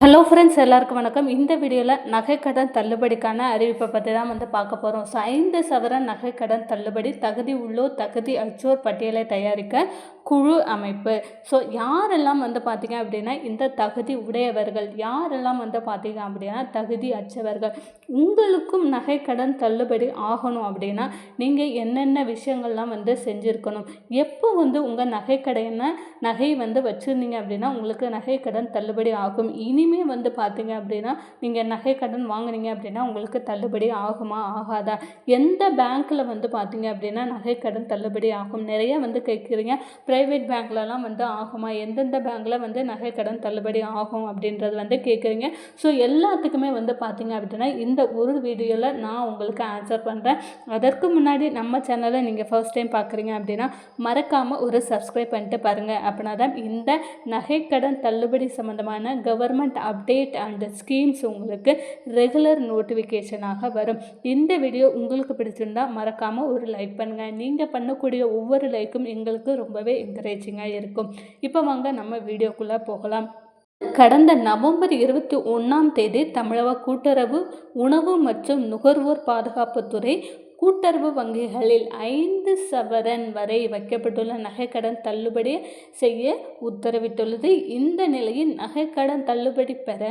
Hello friends எல்லாருக்கும் வணக்கம். இந்த வீடியோவில் நகைக்கடன் தள்ளுபடிக்கான அறிவிப்பை பற்றி தான் வந்து பார்க்க போகிறோம் ஸோ ஐந்து சவரன் நகைக்கடன் தள்ளுபடி தகுதி உள்ளோர் தகுதி அச்சோர் பட்டியலை தயாரிக்க குழு அமைப்பு. ஸோ யாரெல்லாம் வந்து பார்த்தீங்க அப்படின்னா இந்த தகுதி உடையவர்கள் யாரெல்லாம் வந்து பார்த்தீங்க அப்படின்னா தகுதி அச்சவர்கள் உங்களுக்கும் நகைக்கடன் தள்ளுபடி ஆகணும் அப்படின்னா நீங்கள் என்னென்ன விஷயங்கள்லாம் வந்து செஞ்சுருக்கணும் எப்போ வந்து உங்கள் நகைக்கடையின நகை வந்து வச்சுருந்தீங்க அப்படின்னா உங்களுக்கு நகைக்கடன் தள்ளுபடி ஆகும். இனி இனிமே வந்து பார்த்தீங்க அப்படின்னா நீங்கள் நகை கடன் வாங்குனீங்க அப்படின்னா உங்களுக்கு தள்ளுபடி ஆகுமா ஆகாதா? எந்த பேங்க்கில் வந்து பார்த்தீங்க அப்படின்னா நகை கடன் தள்ளுபடி ஆகும்? நிறைய வந்து கேட்குறீங்க ப்ரைவேட் பேங்க்லலாம் வந்து ஆகுமா? எந்தெந்த பேங்க்கில் வந்து நகை கடன் தள்ளுபடி ஆகும் அப்படின்றது வந்து கேட்குறீங்க ஸோ எல்லாத்துக்குமே வந்து பார்த்தீங்க அப்படின்னா இந்த ஒரு வீடியோவில் நான் உங்களுக்கு ஆன்சர் பண்ணுறேன் அதற்கு முன்னாடி நம்ம சேனலை நீங்கள் ஃபர்ஸ்ட் டைம் பார்க்குறீங்க அப்படின்னா மறக்காமல் ஒரு சப்ஸ்கிரைப் பண்ணிட்டு பாருங்கள் அப்படின்னா தான் இந்த கடன் தள்ளுபடி சம்மந்தமான கவர்மெண்ட் அப்டேட் அண்ட் ஸ்கீம்ஸ் உங்களுக்கு ரெகுலர் நோட்டிஃபிகேஷனாக வரும். இந்த வீடியோ உங்களுக்கு பிடிச்சிருந்தா மறக்காமல் ஒரு லைக் பண்ணுங்கள் நீங்கள் பண்ணக்கூடிய ஒவ்வொரு லைக்கும் எங்களுக்கு ரொம்பவே என்கரேஜிங்காக இருக்கும். இப்போ வாங்க நம்ம வீடியோக்குள்ளே போகலாம். கடந்த நவம்பர் இருபத்தி ஒன்றாம் தேதி தமிழக கூட்டுறவு உணவு மற்றும் நுகர்வோர் பாதுகாப்புத்துறை கூட்டுறவு வங்கிகளில் ஐந்து சவரன் வரை வைக்கப்பட்டுள்ள நகைக்கடன் தள்ளுபடி செய்ய உத்தரவிட்டுள்ளது. இந்த நிலையில் நகைக்கடன் தள்ளுபடி பெற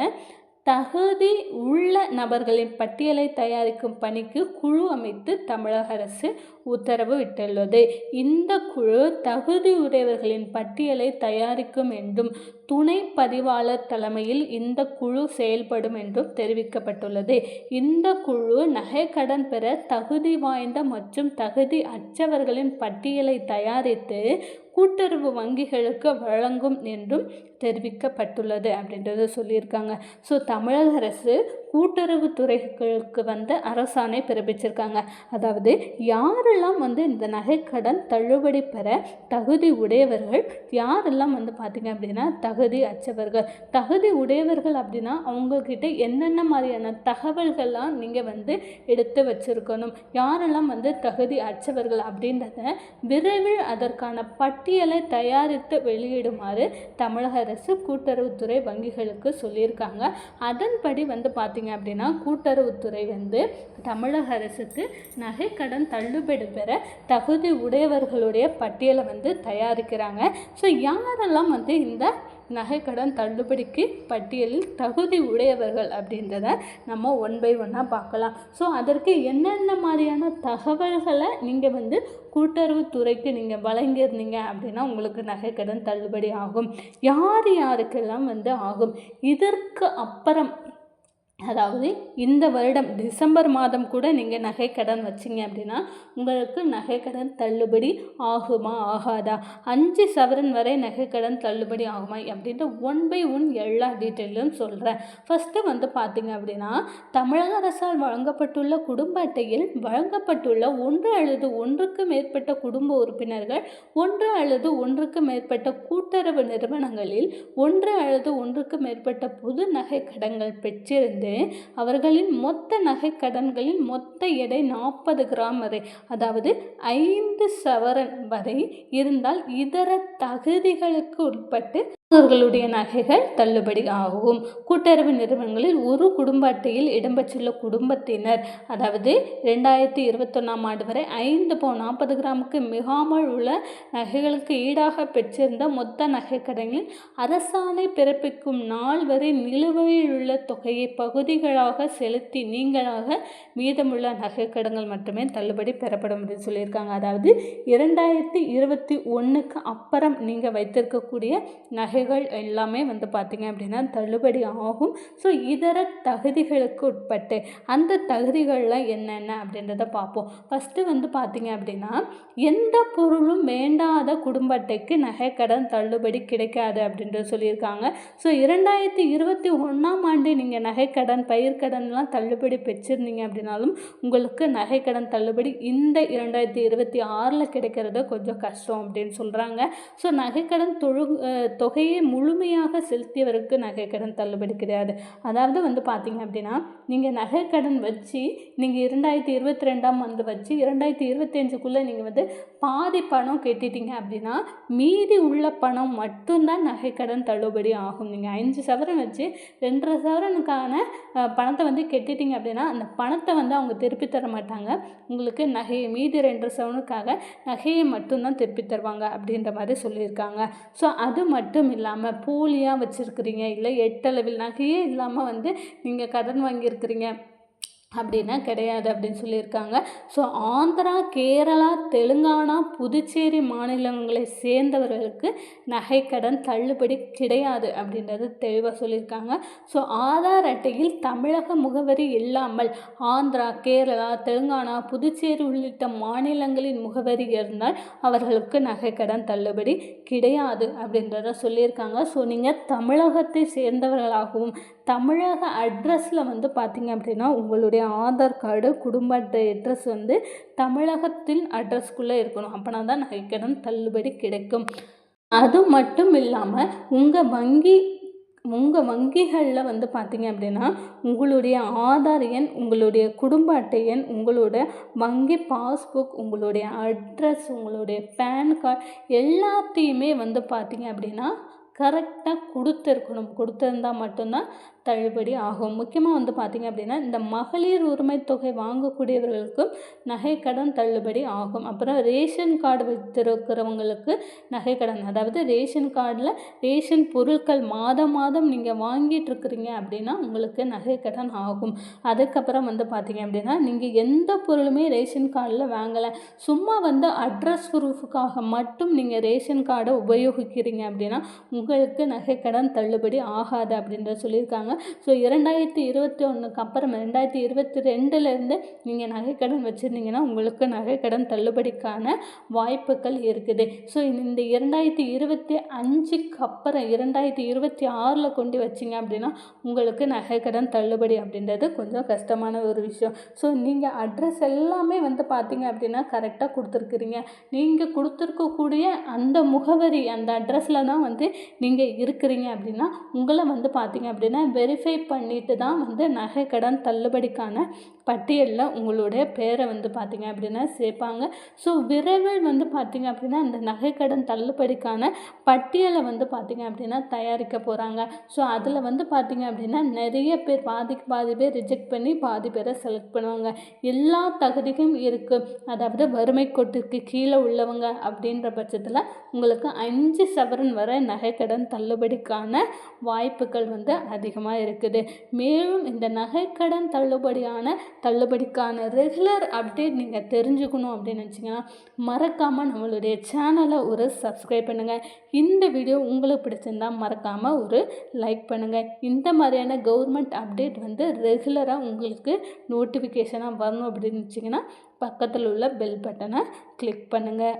தகுதி உள்ள நபர்களின் பட்டியலை தயாரிக்கும் பணிக்கு குழு அமைத்து தமிழக அரசு உத்தரவு விட்டுள்ளது இந்த குழு தகுதியுடையவர்களின் பட்டியலை தயாரிக்கும் என்றும் துணை பதிவாளர் தலைமையில் இந்த குழு செயல்படும் என்றும் தெரிவிக்கப்பட்டுள்ளது. இந்த குழு நகைக்கடன் பெற தகுதி வாய்ந்த மற்றும் தகுதி அற்றவர்களின் பட்டியலை தயாரித்து கூட்டுறவு வங்கிகளுக்கு வழங்கும் என்றும் தெரிவிக்கப்பட்டுள்ளது அப்படின்றத சொல்லியிருக்காங்க. ஸோ தமிழக அரசு கூட்டுறவு துறைகளுக்கு வந்து அரசாணை பிறப்பிச்சிருக்காங்க. அதாவது யாரெல்லாம் வந்து இந்த நகைக்கடன் தள்ளுபடி பெற தகுதி உடையவர்கள் யாரெல்லாம் வந்து பார்த்திங்க அப்படின்னா தகுதி அச்சவர்கள். தகுதி உடையவர்கள் அப்படின்னா அவங்கக்கிட்ட என்னென்ன மாதிரியான தகவல்கள்லாம் நீங்கள் வந்து எடுத்து வச்சுருக்கணும்? யாரெல்லாம் வந்து தகுதி அச்சவர்கள் அப்படின்றத விரைவில் அதற்கான பட்டியலை தயாரித்து வெளியிடுமாறு தமிழக அரசு கூட்டுறவுத்துறை வங்கிகளுக்கு சொல்லியிருக்காங்க. அதன்படி வந்து பார்த்திங்க அப்படின்னா கூட்டுறவுத்துறை வந்து தமிழக அரசுக்கு நகைக்கடன் தள்ளுபடி பெற தகுதி உடையவர்களுடைய பட்டியலை வந்து தயாரிக்கிறாங்க. ஸோ யாரெல்லாம் வந்து இந்த நகைக்கடன் தள்ளுபடிக்கு பட்டியலில் தகுதி உடையவர்கள் அப்படின்றத நம்ம ஒன் பை ஒன்னாக பார்க்கலாம். ஸோ அதற்கு என்னென்ன மாதிரியான தகவல்களை நீங்கள் வந்து கூட்டுறவுத்துறைக்கு நீங்கள் வழங்கியிருந்தீங்க அப்படின்னா உங்களுக்கு நகைக்கடன் தள்ளுபடி ஆகும். யார் யாருக்கெல்லாம் வந்து ஆகும்? இதற்கு அப்புறம் அதாவது இந்த வருடம் டிசம்பர் மாதம் கூட நீங்கள் நகைக்கடன் வச்சிங்க அப்படின்னா உங்களுக்கு நகைக்கடன் தள்ளுபடி ஆகுமா ஆகாதா? அஞ்சு சவரன் வரை நகைக்கடன் தள்ளுபடி ஆகுமா அப்படின்ற ஒன் பை ஒன் எல்லா டீட்டெயிலும் சொல்கிறேன் ஃபஸ்ட்டு வந்து பார்த்திங்க அப்படின்னா தமிழக அரசால் வழங்கப்பட்டுள்ள குடும்ப அட்டையில் வழங்கப்பட்டுள்ள ஒன்று அல்லது ஒன்றுக்கு மேற்பட்ட குடும்ப உறுப்பினர்கள் ஒன்று அல்லது ஒன்றுக்கு மேற்பட்ட கூட்டுறவு நிறுவனங்களில் ஒன்று அல்லது ஒன்றுக்கு மேற்பட்ட புது நகை கடன்கள் பெற்றிருந்து அவர்களின் மொத்த நகை கடன்களின் மொத்த எடை நாற்பது கிராம் வரை. அதாவது ஐந்து சவரன் வரை இருந்தால் இதர தகுதிகளுக்கு உட்பட்டு அவர்களுடைய நகைகள் தள்ளுபடி ஆகும். கூட்டுறவு நிறுவனங்களில் ஒரு குடும்ப அட்டையில் இடம்பெற்றுள்ள குடும்பத்தினர் அதாவது ரெண்டாயிரத்தி இருபத்தொன்னாம் ஆண்டு வரை ஐந்து போ நாற்பது கிராமுக்கு மிகாமல் உள்ள நகைகளுக்கு ஈடாக பெற்றிருந்த மொத்த நகை கடனில் அரசாணை பிறப்பிக்கும் நாள் வரை நிலுவையில் உள்ள தொகையை பகுதிகளாக செலுத்தி நீங்களாக மீதமுள்ள நகை கடன்கள் மட்டுமே தள்ளுபடி பெறப்படும் அப்படின்னு சொல்லியிருக்காங்க. அதாவது இரண்டாயிரத்தி இருபத்தி ஒன்றுக்கு அப்புறம் நீங்கள் வைத்திருக்கக்கூடிய நகை நகைகள் எல்லாமே வந்து பார்த்திங்க அப்படின்னா தள்ளுபடி ஆகும். ஸோ இதர தகுதிகளுக்கு உட்பட்டு அந்த தகுதிகள்லாம் என்னென்ன அப்படின்றத பார்ப்போம். ஃபஸ்ட்டு வந்து பார்த்திங்க அப்படின்னா எந்த பொருளும் வேண்டாத குடும்ப அட்டைக்கு நகைக்கடன் தள்ளுபடி கிடைக்காது அப்படின்றது சொல்லியிருக்காங்க. ஸோ இரண்டாயிரத்தி இருபத்தி ஒன்றாம் ஆண்டு நீங்கள் நகைக்கடன் பயிர்க்கடன்லாம் தள்ளுபடி பெற்றிருந்தீங்க அப்படின்னாலும் உங்களுக்கு நகைக்கடன் தள்ளுபடி இந்த இரண்டாயிரத்தி இருபத்தி ஆறில் கிடைக்கிறது கொஞ்சம் கஷ்டம் அப்படின்னு சொல்கிறாங்க ஸோ நகைக்கடன் தொழு தொகை தொகையை முழுமையாக செலுத்தியவருக்கு நகைக்கடன் தள்ளுபடி கிடையாது. அதாவது வந்து பார்த்தீங்க அப்படின்னா நீங்கள் நகைக்கடன் வச்சு நீங்கள் இரண்டாயிரத்தி இருபத்தி ரெண்டாம் ஆண்டு வச்சு இரண்டாயிரத்தி இருபத்தஞ்சுக்குள்ளே நீங்கள் வந்து பாதி பணம் கட்டிட்டீங்க அப்படின்னா மீதி உள்ள பணம் மட்டும்தான் நகைக்கடன் தள்ளுபடி ஆகும். நீங்கள் அஞ்சு சவரன் வச்சு ரெண்டரை சவரனுக்கான பணத்தை வந்து கட்டிட்டீங்க அப்படின்னா அந்த பணத்தை வந்து அவங்க திருப்பி தர மாட்டாங்க. உங்களுக்கு நகையை மீதி ரெண்டரை சவனுக்காக நகையை மட்டும்தான் திருப்பி தருவாங்க அப்படின்ற மாதிரி சொல்லியிருக்காங்க. ஸோ அது மட்டும் இல்லாமல் போலியாக வச்சுருக்குறீங்க இல்லை எட்டளவில் நகையே இல்லாமல் வந்து நீங்கள் கடன் வாங்கியிருக்கிறீங்க. அப்படின்னா கிடையாது அப்படின்னு சொல்லியிருக்காங்க. ஸோ ஆந்திரா கேரளா தெலுங்கானா புதுச்சேரி மாநிலங்களை சேர்ந்தவர்களுக்கு நகைக்கடன் தள்ளுபடி கிடையாது அப்படின்றது தெளிவாக சொல்லியிருக்காங்க. ஸோ ஆதார் அட்டையில் தமிழக முகவரி இல்லாமல் ஆந்திரா கேரளா தெலுங்கானா புதுச்சேரி உள்ளிட்ட மாநிலங்களின் முகவரி இருந்தால் அவர்களுக்கு நகைக்கடன் தள்ளுபடி கிடையாது அப்படின்றத சொல்லியிருக்காங்க. ஸோ நீங்கள் தமிழகத்தை சேர்ந்தவர்களாகவும் தமிழக அட்ரஸில் வந்து பார்த்தீங்க அப்படின்னா உங்களுடைய ஆதார் கார்டு குடும்ப அட்டை அட்ரஸ் வந்து தமிழகத்தின் அட்ரஸ்க்குள்ளே இருக்கணும். அப்போனா தான் நகைக்கடன் தள்ளுபடி கிடைக்கும். அது மட்டும் இல்லாமல் உங்கள் வங்கி உங்கள் வங்கிகளில் வந்து பார்த்தீங்க அப்படின்னா உங்களுடைய ஆதார் எண் உங்களுடைய குடும்ப அட்டை எண் உங்களோட வங்கி பாஸ்புக் உங்களுடைய அட்ரஸ் உங்களுடைய பேன் கார்டு எல்லாத்தையுமே வந்து பார்த்தீங்க அப்படின்னா கரெக்டாக கொடுத்துருக்கணும். கொடுத்துருந்தா மட்டும்தான் தள்ளுபடி ஆகும். முக்கியமாக வந்து பார்த்திங்க அப்படின்னா இந்த மகளிர் உரிமை தொகை வாங்கக்கூடியவர்களுக்கும் நகைக்கடன் தள்ளுபடி ஆகும். அப்புறம் ரேஷன் கார்டு வைத்திருக்கிறவங்களுக்கு நகைக்கடன் அதாவது ரேஷன் கார்டில் ரேஷன் பொருட்கள் மாதம் மாதம் நீங்கள் வாங்கிட்டு இருக்கிறீங்க அப்படின்னா உங்களுக்கு நகைக்கடன் ஆகும். அதுக்கப்புறம் வந்து பார்த்திங்க அப்படின்னா நீங்கள் எந்த பொருளுமே ரேஷன் கார்டில் வாங்கலை. சும்மா வந்து அட்ரஸ் ப்ரூஃபுக்காக மட்டும் நீங்கள் ரேஷன் கார்டை உபயோகிக்கிறீங்க அப்படின்னா உங்களுக்கு நகைக்கடன் தள்ளுபடி ஆகாது அப்படின்ற சொல்லியிருக்காங்க. ஸோ இரண்டாயிரத்தி இருபத்தி ஒன்றுக்கு அப்புறம் ரெண்டாயிரத்தி இருபத்தி ரெண்டுலேருந்து நீங்கள் நகைக்கடன் வச்சுருந்தீங்கன்னா உங்களுக்கு நகைக்கடன் தள்ளுபடிக்கான வாய்ப்புகள் இருக்குது. ஸோ இந்த இரண்டாயிரத்தி இருபத்தி அஞ்சுக்கு அப்புறம் இரண்டாயிரத்தி இருபத்தி ஆறில் கொண்டு வச்சிங்க அப்படின்னா உங்களுக்கு நகைக்கடன் தள்ளுபடி அப்படின்றது கொஞ்சம் கஷ்டமான ஒரு விஷயம். ஸோ நீங்கள் அட்ரஸ் எல்லாமே வந்து பார்த்தீங்க அப்படின்னா கரெக்டாக கொடுத்துருக்குறீங்க. நீங்கள் கொடுத்துருக்கக்கூடிய அந்த முகவரி அந்த அட்ரஸில் தான் வந்து நீங்கள் இருக்கிறீங்க அப்படின்னா உங்களை வந்து பார்த்தீங்க அப்படின்னா வெரிஃபை பண்ணிட்டு தான் வந்து நகைக்கடன் தள்ளுபடிக்கான பட்டியலில் உங்களுடைய பேரை வந்து பார்த்தீங்க அப்படின்னா சேர்ப்பாங்க. ஸோ விரைவில் வந்து பார்த்தீங்க அப்படின்னா அந்த நகைக்கடன் தள்ளுபடிக்கான பட்டியலை வந்து பார்த்தீங்க அப்படின்னா தயாரிக்க போகிறாங்க ஸோ அதில் வந்து பார்த்தீங்க அப்படின்னா நிறைய பேர் பாதிக்கு பாதி பேர் ரிஜெக்ட் பண்ணி பாதி பேரை செலக்ட் பண்ணுவாங்க. எல்லா தகுதியும் இருக்குது அதாவது வறுமை கோட்டிற்கு கீழே உள்ளவங்க அப்படின்ற பட்சத்தில் உங்களுக்கு அஞ்சு சவரன் வரை நகைக்கடன் தள்ளுபடிக்கான வாய்ப்புகள் வந்து அதிகமாக அதிகமாக இருக்குது. மேலும் இந்த நகைக்கடன் தள்ளுபடியான தள்ளுபடிக்கான ரெகுலர் அப்டேட் நீங்கள் தெரிஞ்சுக்கணும் அப்படின்னு நினச்சிங்கன்னா மறக்காமல் நம்மளுடைய சேனலை ஒரு சப்ஸ்கிரைப் பண்ணுங்கள் இந்த வீடியோ உங்களுக்கு பிடிச்சிருந்தா மறக்காமல் ஒரு லைக் பண்ணுங்கள் இந்த மாதிரியான கவர்மெண்ட் அப்டேட் வந்து ரெகுலராக உங்களுக்கு நோட்டிஃபிகேஷனாக வரணும் அப்படின்னு வச்சிங்கன்னா பக்கத்தில் உள்ள பெல் பட்டனை கிளிக் பண்ணுங்கள்